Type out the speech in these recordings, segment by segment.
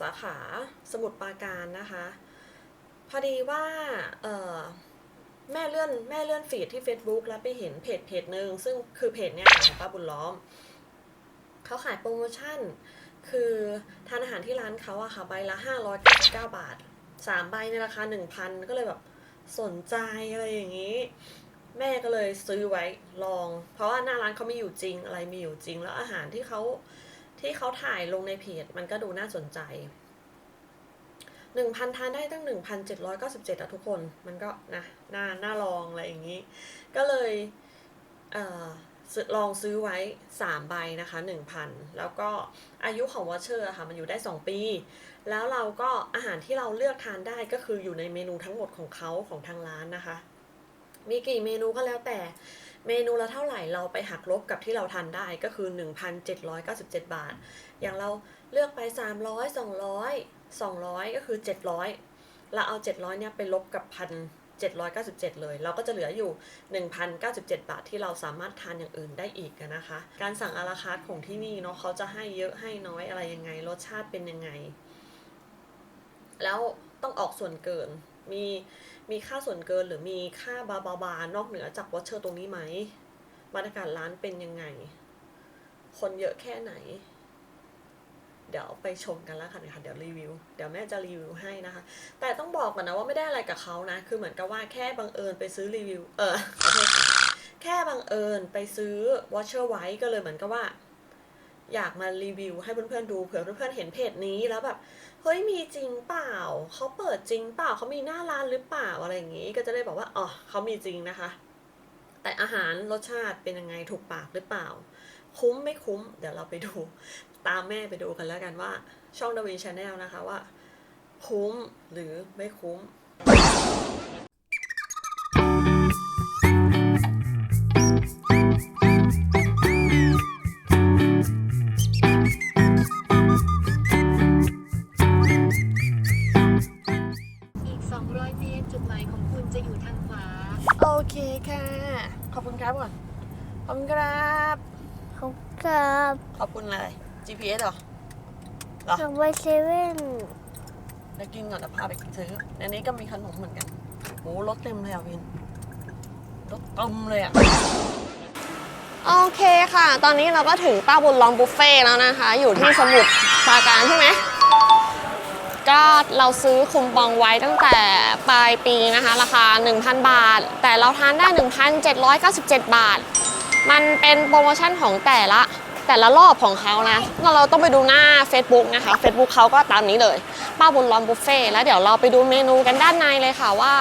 สาขาสมุทรปราการนะคะ พอดีว่าแม่เลื่อนแม่เลื่อนฟีดที่ Facebook แล้วไปเห็นเพจเพจหนึ่งซึ่งคือเพจเนี่ยของป้าบุญล้อม เขาขายโปรโมชั่น คือทานอาหารที่ร้านเขาอะค่ะใบละ599 บาท 3 ใบในราคา 1,000 ก็เลยแบบสนใจอะไรอย่างนี้ แม่ก็เลยซื้อไว้ลอง เพราะว่าหน้าร้านเขามีอยู่จริงอะไรมีอยู่จริง แล้วอาหารที่เขา ที่เขาถ่ายลงในเพจมันก็ดูน่าสนใจหนึ่งพันทานได้ตั้งหนึ่งพันเจ็ดร้อยเก้าสิบเจ็ดอะทุกคน มันก็นะน่าน่าลองอะไรอย่างนี้ ก็เลยเออลองซื้อไว้สามใบนะคะหนึ่งพันแล้วก็อายุของวอเชอร์ค่ะ มันอยู่ได้สองปี แล้วเราก็อาหารที่เราเลือกทานได้ก็คืออยู่ในเมนูทั้งหมดของเขาของทางร้านนะคะ มีกี่เมนูก็แล้วแต่ เมนูละเท่าไหร่เราไปหักลบกับที่เราทานได้ก็คือ 1,797 บาท อย่างเราเลือกไป 300 200 200 ก็คือ 700 เราเอา 700เนี่ยไปลบกับพัน797 เลย เราก็จะเหลืออยู่ 1,097 บาทที่เราสามารถทานอย่างอื่นได้อีกนะคะ การสั่งอาราคาร์ทของที่นี่เนาะเขาจะให้เยอะให้น้อยอะไรยังไง รสชาติเป็นยังไง แล้วต้องออกส่วนเกิน มีมีค่าส่วนเกินหรือมีค่าบาบาบานอกเหนือจากวอเชอร์ตรงนี้ไหมบรรยากาศร้านเป็นยังไง คนเยอะแค่ไหน เดี๋ยวไปชมกันแล้วค่ะเดี๋ยวรีวิว เดี๋ยวแม่จะรีวิวให้นะคะ แต่ต้องบอกก่อนนะว่าไม่ได้อะไรกับเขานะ คือเหมือนกับว่าแค่บังเอิญไปซื้อรีวิว เออคแค่บังเอิญไปซื้อวอเชอร์ไว้ก็เลยเหมือนกับว่าอยากมารีวิวให้เพื่อนๆดูเผื่อเพื่อนๆเห็นเพจนี้แล้วแบบ เฮ้ยมีจริงเปล่าเขาเปิดจริงเปล่าเขามีหน้าร้านหรือเปล่าอะไรอย่างนี้ ก็จะได้บอกว่าอ๋อเขามีจริงนะคะ แต่อาหารรสชาติเป็นยังไงถูกปากหรือเปล่า คุ้มไม่คุ้ม เดี๋ยวเราไปดู ตามแม่ไปดูกันแล้วกันว่า ช่องดาวินชาแนลนะคะว่า คุ้มหรือไม่คุ้ม ขอบคุณอะไร GPS เหรอเหรอทำไวเซเว่นเดี๋ยวกินก่อนเดี๋ยวพาไปซื้อในนี้ก็มีขนมเหมือนกันโอ้รถเต็มเลยอะวินรถเต็มเลยอะโอเคค่ะ ตอนนี้เราก็ถึงป้าบุญล้อมบุฟเฟ่ต์แล้วนะคะ อยู่ที่สมุทรปราการใช่ไหมก็เราซื้อคุมปองไว้ตั้งแต่ปลายปีนะคะ ราคา 1,000 บาท แต่เราทานได้ 1,797 บาท มันเป็นโปรโมชั่นของแต่ละ แต่ละรอบของเขานะ เราต้องไปดูหน้า Facebook นะคะ Facebook เขาก็ตามนี้เลย ป้าบุญล้อมบุฟเฟ่แล้วเดี๋ยวเราไปดูเมนูกันด้านในเลยค่ะว่า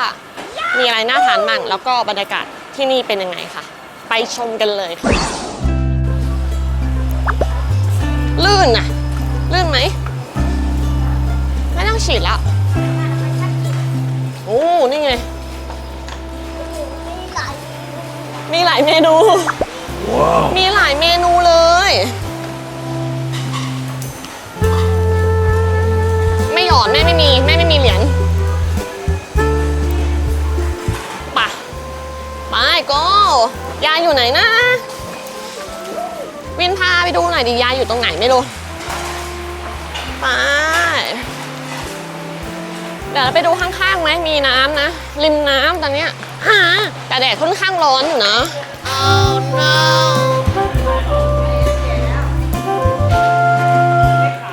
มีอะไรน่าทานมั่งแล้วก็บรรยากาศที่นี่เป็นยังไงค่ะ ไปชมกันเลยค่ะ ลื่นนะลื่นไหม ไม่ต้องฉีดแล้วโอ้ นี่ไง มีหลายเมนู มีหลายเมนูเลย ไม่หยอดแม่ไม่มี แม่ไม่มีเหรียญไปะไปก็ยายอยู่ไหนนะ วินพาไปดูหน่อยดิยายอยู่ตรงไหนไม่รู้ไปเดี๋ยวเราไปดูข้างๆไหมมีน้ำนะ ริมน้ำตอนเนี้ยฮะแต่แดดค่อนข้างร้อนอยู่นะ oh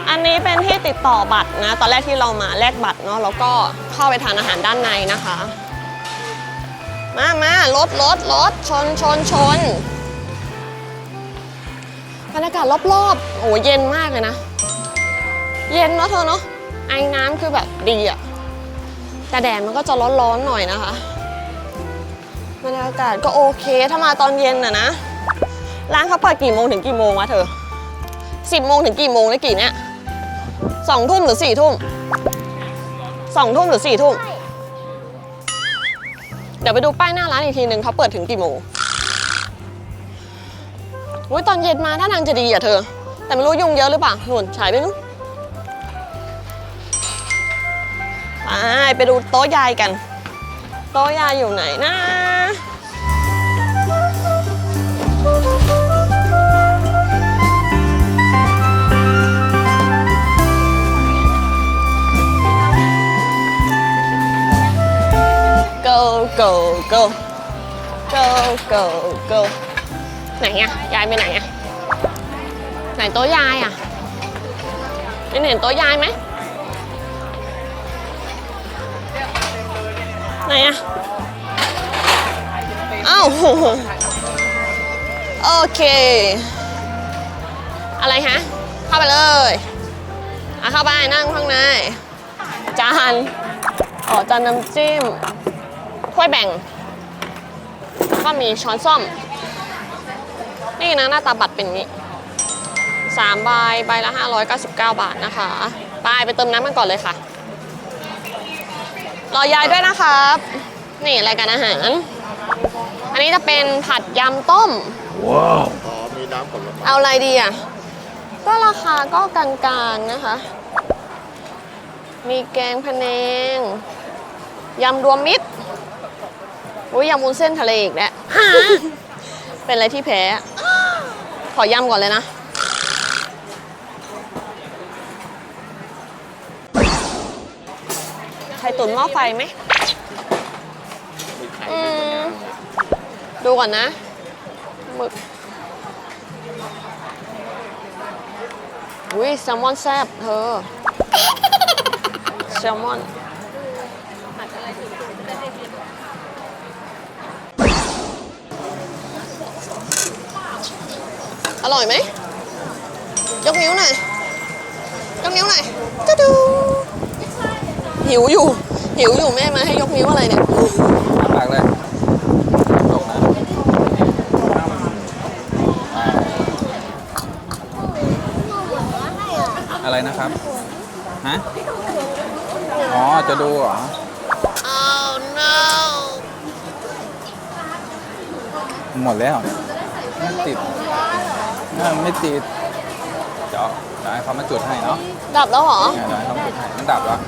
อันนี้เป็นที่ติดต่อบัตรนะ ตอนแรกที่เรามาแลกบัตรเนาะแล้วก็เข้าไปทานอาหารด้านในนะคะ มามารถรถรถชนชนชนบรรยากาศรอบๆ โอ้เย็นมากเลยนะ เย็นเนาะเธอเนาะไอ้น้ำคือแบบดีอะแต่แดดมันก็จะร้อนๆหน่อยนะคะ บรรยากาศก็โอเคถ้ามาตอนเย็นอะนะ ร้านเขาเปิดกี่โมงถึงกี่โมงวะเธอสิบโมงถึงกี่โมงแล้กี่เนี้ยสองทุ่มหรือสี่ทุ่มสองทุ่มหรือสี่ทุ่มเดี๋ยวไปดูป้ายหน้าร้านอีกทีหนึ่งเขาเปิดถึงกี่โมงอุ้ยตอนเย็นมาถ้าทางจะดีอะเธอ แต่ไม่รู้ยุงเยอะหรือเปล่าหนุนฉายไปนู้นไปไปดูโต๊ะยายกัน โตยาอยู่ไหนนะโกโกโกโกโกโกไหนอะยายไปไหนอะไหนโต๊ะยายอะไม่เห็นโต๊ะยายไหม ไหนอะเอ้าโอเค อะไรฮะ เข้าไปเลยอะเข้าไปนั่งข้างใน จาน อ๋อ จานน้ำจิ้มถ้วยแบ่ง แล้วก็มีช้อนส้อม นี่นะหน้าตาบัตรเป็นนี้สามใบ ใบละ 599 บาทนะคะ ไปไปเติมน้ำกันก่อนเลยค่ะ รอยายด้วยนะครับ นี่รายการอาหาร อันนี้จะเป็นผัดยำต้มอ๋อมีน้ำผลไม้เอาอะไรดีอะ ก็ราคาก็กลางๆนะคะ มีแกงพะแนงยำรวมมิตรอุ้ยยำวุ้นเส้นทะเลอีกแล้วเป็นอะไรที่แพ้ ขอยำก่อนเลยนะ ไข่ตุ๋นหม้อไฟไหมมีไข่อืด้วยมดูก่อนนะหมึกอุ้ยแซลมอนแซบเธอแซลมอนอร่อยไหมยกนิ้วหน่อยยกนิ้วหน่อยจะดู หิวอยู่ หิวอยู่แม่มาให้ยกนิ้วอะไรเนี่ยปากเลยตกนะอะไรนะครับ ฮะ อ๋อ จะดูเหรอ Oh no หมดแล้วไม่ติดอ่าไม่ติดเดี๋ยวเดี๋ยวให้เขามาจุดให้เนาะ ดับแล้วเหรอเนี่ยเดี๋ยวให้เขามาจุดให้มันดับแล้ว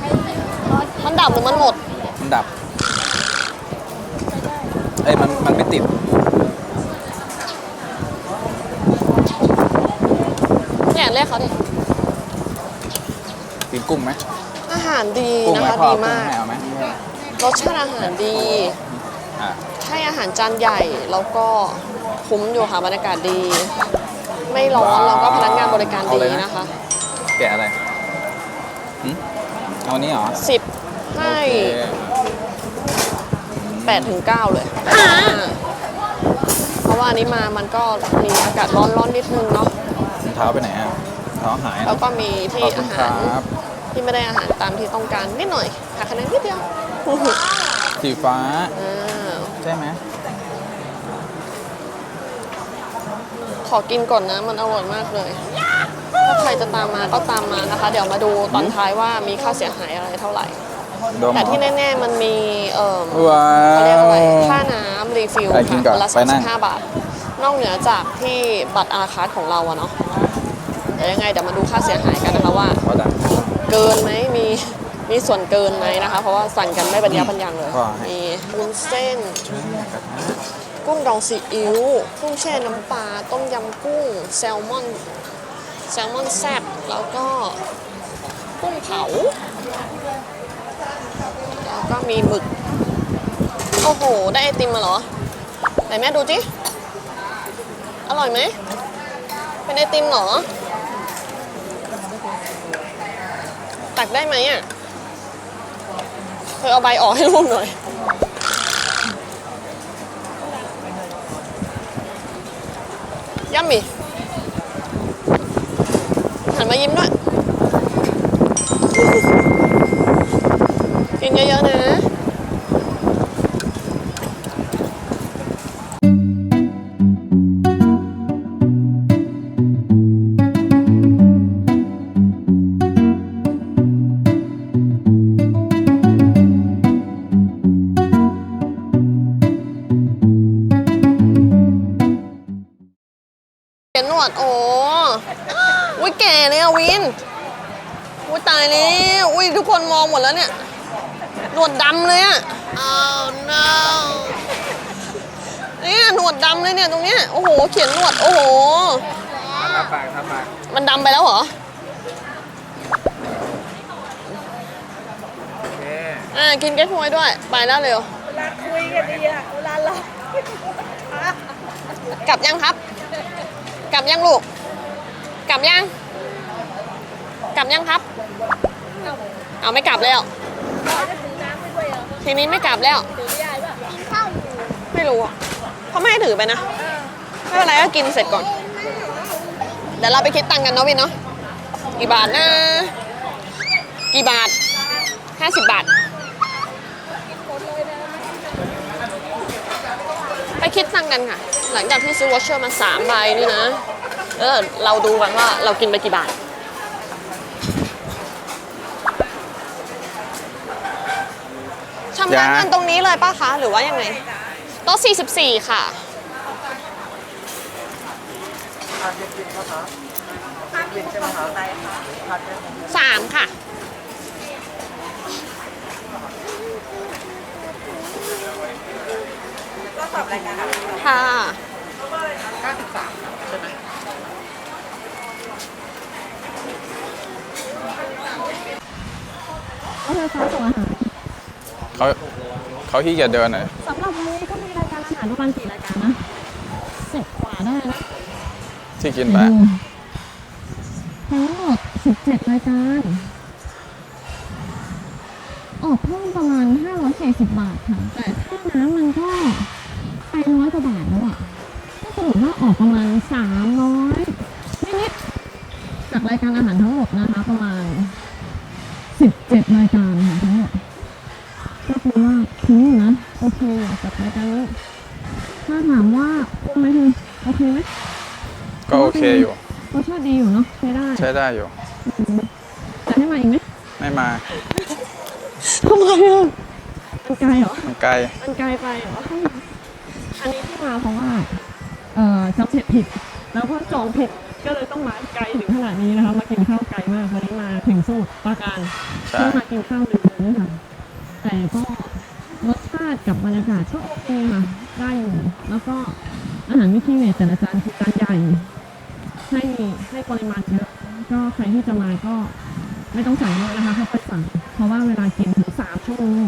มันดับหรือมันหมด มันดับ เอ้ยมันมันไม่ติด เนี่ยเรียกเขาดิ กินกุ้งไหมอาหารดีกุ้งนะไหมคะพ่อดีกุ้งมากให้เอาไหมรสชาติอาหารดี อะให้อาหารจานใหญ่แล้วก็คุ้มอยู่ค่ะบรรยากาศดี ไม่ร้อนแล้วก็พนักงานบริการดีนะคะแกะอะไรหึเอานี้เหรอ สิบ ให้โอเคแปดถึงเก้าเลย เพราะว่าอันนี้มามันก็มีอากาศร้อนๆนิดนึงเนาะรองเท้าไปไหนอะรองเท้าหายแล้วก็มีที่ขอบคุอาณคหารรับ ที่ไม่ได้อาหารตามที่ต้องการนิดหน่อยหักคะแนนนิดเดียวสีฟ้า อ่าใช่ไหมขอกินก่อนนะ มันอร่อยมากเลย ถ้าใครจะตามมาก็ตามมานะคะ เดี๋ยวมาดูตอนท้ายว่ามีค่าเสียหายอะไรเท่าไหร่ ดมแต่ที่เหรอแน่ๆมันมีเอ่อว้าเขาเรียกอะไรว ค่าน้ำรีฟิลไปกินก่อนละไปนั่ง 35บาท นอกเหนือจากที่บัตรอาราคาร์ของเราอะเนาะเดี๋ยวยังไงเดี๋ยวมาดูค่าเสียหายกันนะคะว่าเขาดัง เกินไหมมีมีส่วนเกินไหมนะคะ เพราะว่าสั่งกันไม่บรรยาบรรยังเลย ว่าให้ มีวุ้นเส้น กุ้งดองซีอิ๊วกุ้งแช่น้ำปลาต้มยำกุ้ง แซลมอนแซลมอนแซ่บแล้วก็กุ้งเผา แล้วก็มีหมึก โอ้โห ได้ไอติมมาเหรอ ไหนแม่ดูจิ อร่อยไหม เป็นไอติมเหรอ ตักได้ไหมอะ เธอเอาใบออกให้ลูกหน่อย ยัมมี่หันมายิ้มด้วย กินเยอะๆนะเขียนหนวดโอ้อุ้ยแก่เลยอะวิน อุ้ยตายแล้วอุ้ยทุกคนมองหมดแล้วเนี่ย หนวดดำเลยอะ oh no เนี่ยหนวดดำเลยเนี่ยตรงเนี้ย โอ้โห เขียนหนวด โอ้โห ทาปากทาปากมันดำไปแล้วเหรอ โอเคอ่า กินแก้ทวยด้วย ไปแล้วเร็ว เวลาคุยกันดีอะเวลาเรากลับยังครับ กลับยังลูก กลับยัง กลับยังครับ เอาไม่กลับแล้ว ทีนี้ไม่กลับแล้ว ไม่รู้อะเขาไม่ให้ถือไปนะ ไม่เป็นไรก็กินเสร็จก่อน เดี๋ยวเราไปคิดตังค์กันเนาะวินเนาะ กี่บาทนะ กี่บาท50บาท ไปคิดตังค์กันค่ะ หลังจากที่ซื้อวอชเชอร์มาสามใบนี่นะ เออเราดูกันว่าเรากินไปกี่บาท ชำระเงินตรงนี้เลยป้าคะ หรือว่ายังไงโต๊ะ44 ค่ะสามค่ะค่ะเขา เขาที่จะเดินหน่อยสำหรับวันนี้ก็มีรายการอาหารประมาณกี่รายการนะสิบกว่าได้นะที่กินไปทั้งหมด17รายการออกเพิ่มประมาณ540 บาทค่ะ แต่ค่าน้ำมันก็ไปร้อยกว่าบาทแล้วอะก็สรุปว่าออกประมาณ300นิดๆจากรายการอาหารทั้งหมดนะคะ ประมาณ17รายการค่ะทั้งหมดก็คือ ว่าคุ้มอยู่นะโอเคอยู่กับรายการนี้ถ้าถามว่าคุ้มไหมคือโอเคไหมก็โอเคอยู่รสชาติดีอยู่เนาะใช้ได้ใช้ได้อยู่จะให้มาอีกไหมไม่มาทำไมอะมันไกลเหรอมันไกลมันไกลไปเหรออันนี้ที่มาเพราะว่าเอ่อจำเสร็จผิด แล้วก็จองผิดก็เลยต้องมาไกลถึงขนาดนี้นะคะมากินข้าวไกลมากวันนี้มาถึงสมุทรปราการใช่เพื่อมากินข้าวดึกเลยค่ะ แต่ก็รสชาติกับบรรยากาศก็โอเคค่ะ ได้อยู่ แล้วก็อาหารวิธีเนี่ยแต่ละจานคือจานใหญ่ ให้ให้ปริมาณเยอะ ก็ใครที่จะมาก็ไม่ต้องสั่งเยอะนะคะค่อยๆสั่ง เพราะว่าเวลากินถึงสามชั่วโมง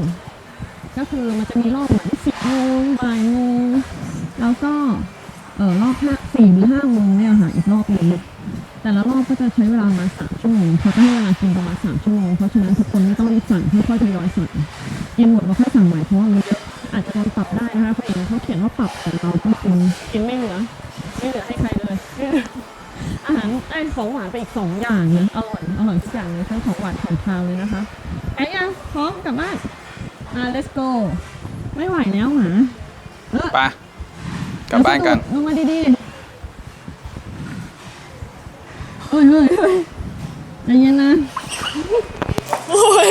ก็คือมันจะมีรอบเหมือนสิบโมงบ่ายโมง แล้วก็เออรอบห้าสี่หรือห้าโมงเนี่ยค่ะ อีกรอบหนึงแต่ละรอบก็จะใช้เวลาประมาณสามชั่วโมงเขาจะให้เวลากินประมาณสามชั่วโมงเพราะฉะนั้นทุกคนไม่ต้องรีบสั่งค่อยๆทยอยสั่งกินหมดแล้วค่อยสั่งใหม่เพราะว่ามันเยอะอาจจะโดนปรับได้นะคะเพราะเองเขาเขียนว่าปรับแต่เราก็กินกินไม่เหลือไม่เหลือให้ใครเลยอาหารไอ้ของหวานไปอีกสองอย่างนะอร่อยอร่อยทุกอย่างเลยทั้งของหวานของคาวเลยนะคะไอ้ยังพร้อมกลับบ้านอ่า let's go ไม่ไหวแล้วหมาไป กลับบ้านกัน ลงมาดีๆเฮ้ยเฮ้ยเฮ้ยใจเย็นนะ โอ้ย